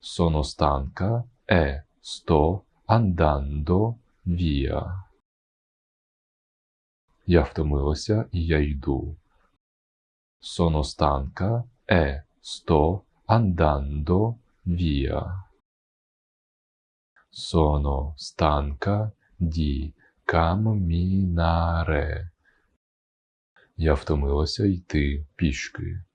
Sono stanca e sto andando via. Я втомилася і я йду. Sono stanca e sto andando via. Sono stanca di camminare. Я втомилася йти пішки.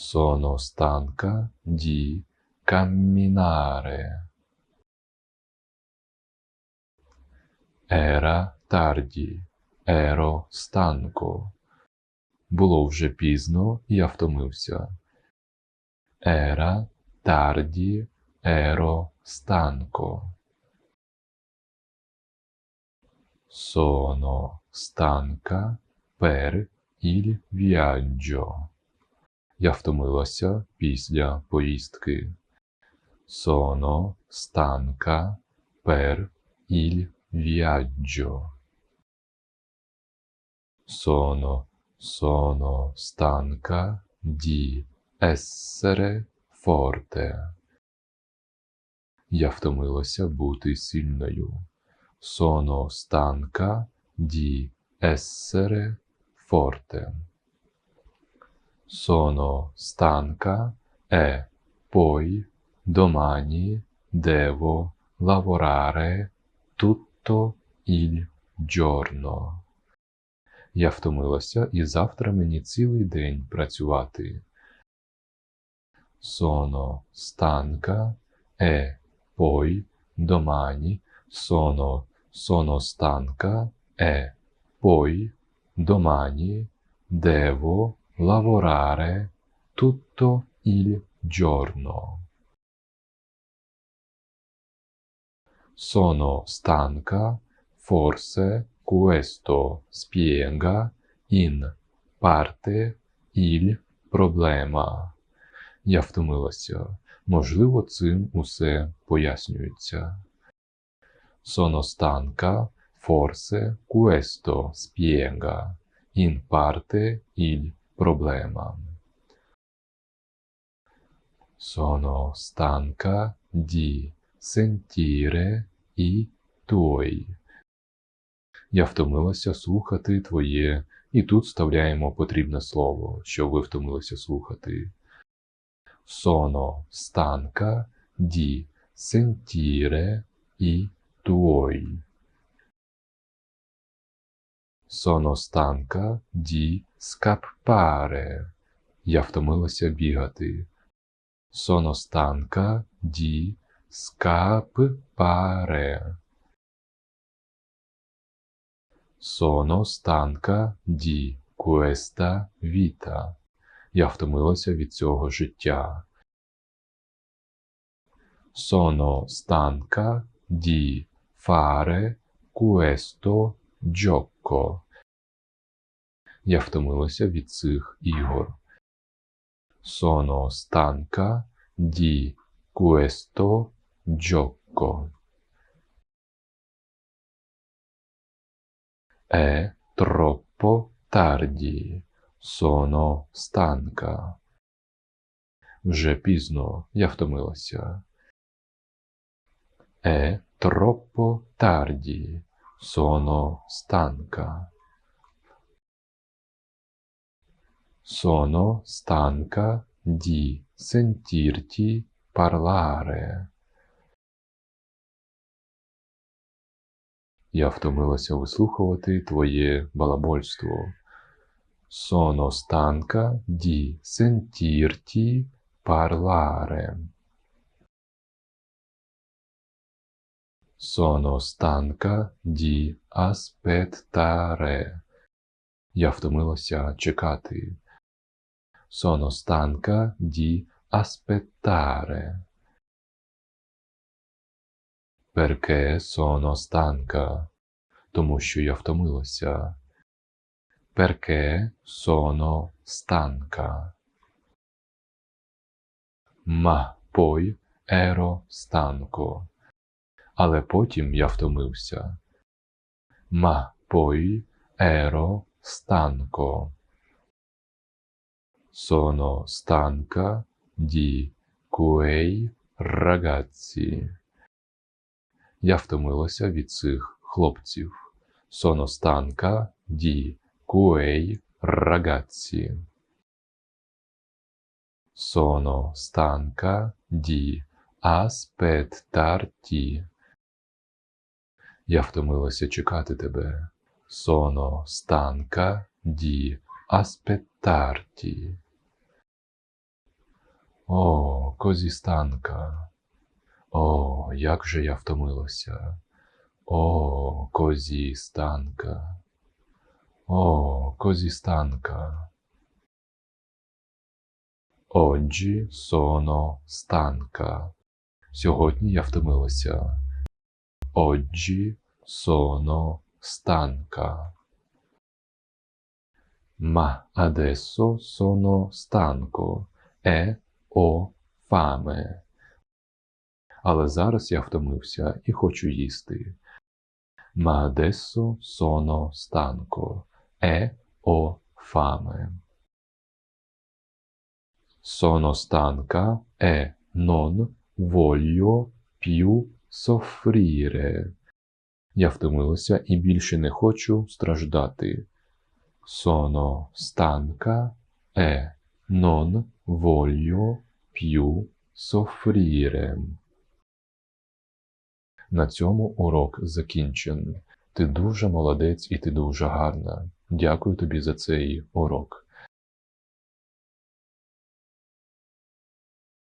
Sono stanca di camminare. Era tardi, ero stanco. Було вже пізно, я втомився. Era tardi, ero stanco. Sono stanca per il viaggio. Я втомилася після поїздки. Sono stanca per il viaggio. Sono, sono stanca di essere forte. Я втомилася бути сильною. Sono stanca di essere forte. Sono stanca e poi domani devo lavorare tutto il giorno. Я втомилася і завтра мені цілий день працювати. Sono stanca e poi domani sono sono stanca e poi domani devo lavorare tutto il giorno. Sono stanca, forse questo spiega in parte il problema. Я втомилася. Можливо, цим усе пояснюється. Sono stanca, forse questo spiega in parte il problema. Sono stanca di sentire i tuoi. Я втомилася слухати твоє, і тут вставляємо потрібне слово, що ви втомилися слухати. Sono stanca di sentire i tuoi. Sono stanca di scappare. Я втомилася бігати. Sono stanca di scappare. Sono stanca di questa vita. Я втомилася від цього життя. Sono stanca di fare questo gioco. Я втомилася від цих ігор. Sono stanca di questo gioco. È troppo tardi. Sono stanca. Вже пізно. Я втомилася. È troppo tardi. Sono stanca. Sono stanca di sentirti parlare. Я втомилася вислухувати твоє балабольство. Sono stanca di sentirti parlare. Stanca di aspettare. Я втомилася чекати. Di aspettare. Perché sono stanca? Тому що я втомилася. Perché sono stanca. Ma poi ero stanco. Але потім я втомився. Ma poi ero stanco. Sono stanca di quei ragazzi. Я втомилася від цих хлопців. Sono stanca di quei ragazzi. Sono stanca di aspettarti. Я втомилася чекати тебе. Sono stanca di aspettarti. О, козі станка. О, як же я втомилася. О, козі станка. О, козі станка. Oggi sono stanca. Сьогодні я втомилася. Oggi sono stanca. Ma adesso sono stanco e ho fame. Але зараз я втомився і хочу їсти. Ma adesso sono stanco e ho fame. Sono stanca e non voglio più soffrire. Я втомилася і більше не хочу страждати. Sono stanca e non voglio più soffrire. На цьому урок закінчений. Ти дуже молодець і ти дуже гарна. Дякую тобі за цей урок.